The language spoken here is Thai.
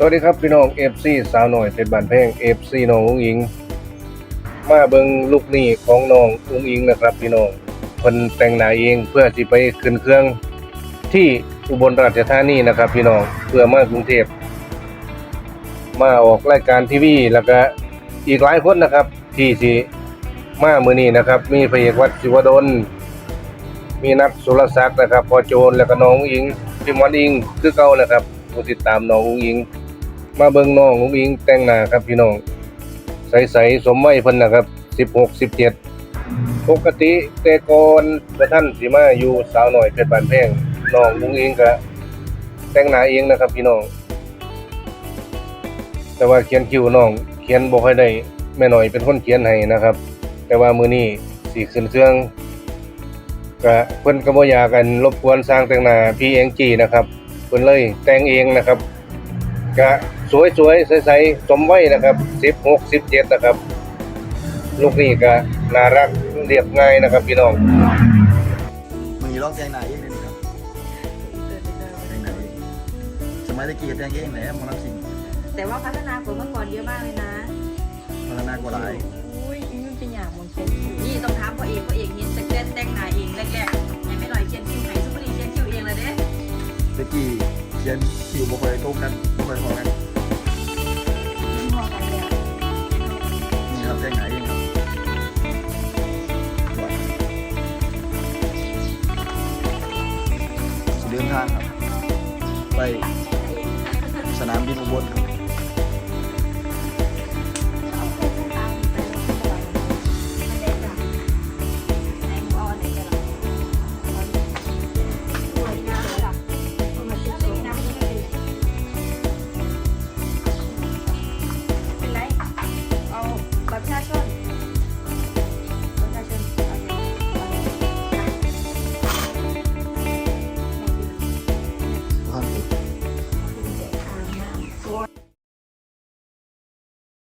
สวัสดีครับพี่น้อง FC สาวหน่อยเป็นบานแพง FC น้องอุ้งอิง มาเบิงลูกหนี้ของน้องอุ้งอิงนะครับพี่น้องเพิ่นแต่งหน้าเองเพื่อสิไปขึ้นเครื่องที่อุบลราชธานีนะครับ พี่น้องเพื่อมากรุงเทพมาออกรายการทีวีแล้วก็อีกหลายคนนะครับ ที่สิมามือนี้นะครับ มีพระเอกวัดศิวดลมีนัทสุรศักดิ์นะครับ พอโจรแล้วก็น้องอิงพิมพ์วันอิงคือเก่านะครับผู้ติดตามน้องอุ้งอิง มาเบิ่งน้องอุ้งอิงแต่งหน้าครับพี่น้อง ใสๆสมวัยเพิ่นนะครับ16 17ปกติแต่ก่อนกระท่านสิมาอยู่สาวหน่อยเพชรบานแพงน้องอุ้งอิงก็แต่งหน้าเองนะครับพี่น้อง แต่ว่าเขียนคิวน้องเขียนบ่ค่อยได้แม่หน่อยเป็นคนเขียนให้นะครับ แต่ว่ามือนี้สิขึ้นเครื่องก็เพิ่นก็บ่อยากกันรบกวนสร้างแต่งหน้าพี่เองจีนะครับเพิ่นเลยแต่งเองนะครับก็ สวยๆใสๆสมวัยนะครับ16 17นะครับ ลูกนี่ก็น่ารักเรียบง่ายนะครับพี่น้องมึงอย่าลอกแจงหนาเองเลยนะครับแจงหนาเองสมัยตะกี้ก็แจงเองแหละหมอลำสิงแต่ว่าพัฒนาคนเมื่อก่อนเยอะมากเลยนะพัฒนากว่าหลายอุ้ยมันเป็นอย่างมองเช่นนี่ต้องถามพ่อเอกพ่อเอกเห็นแต่เต้นแต่งหน้าเองแรกๆยังไม่หน่อยเชียนคิวไหนซุปเปอร์ลีเชียนคิวเองเลยเด้ตะกี้เขียนคิวบ่ค่อยตรงกันบ่ค่อยพอกัน ทางครับ ไปสนามบินอุบลครับประชาชน